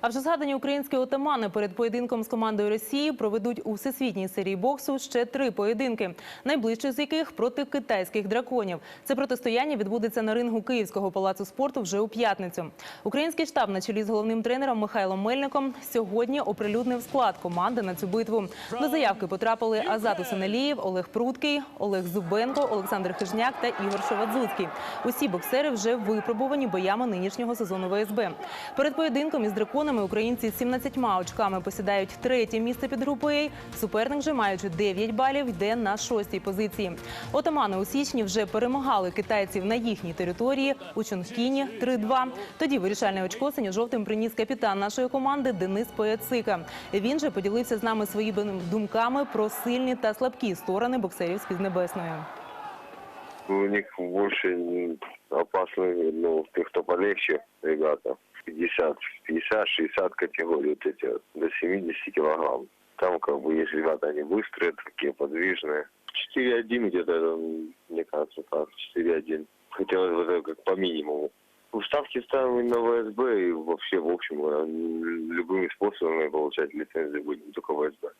А вже згадані українські отамани перед поєдинком з командою Росії проведуть у всесвітній серії боксу ще три поєдинки, найближчий з яких проти китайських драконів. Це протистояння відбудеться на рингу Київського палацу спорту вже у п'ятницю. Український штаб на чолі з головним тренером Михайлом Мельником сьогодні оприлюднив склад команди на цю битву. До заявки потрапили Азат Усенелієв, Олег Пруткий, Олег Зубенко, Олександр Хижняк та Ігор Шовадзуцький. Усі боксери вже випробувані боями нинішнього сезону ВСБ. Перед поєдинком із драконами українці з 17 очками посідають третє місце під групою Суперник же, маючи 9 балів, йде на шостій позиції. Отамани у січні вже перемагали китайців на їхній території у Чонхкіні 3-2. Тоді вирішальне очко синьо-жовтим приніс капітан нашої команди Денис Пояцика. Він же поділився з нами своїми думками про сильні та слабкі сторони боксерів з Піднебесної. У них больше м, опасны, ну, те, кто полегче, ребята. 50, 50, 60 категорий, вот эти вот, до 70 килограмм. Там как бы есть ребята, они быстрые, такие подвижные. 4-1 где-то, мне кажется, так, 4-1. Хотелось бы как по минимуму. Ставки ставим на ВСБ и вообще, в общем, э, любыми способами получать лицензию будем только ВСБ.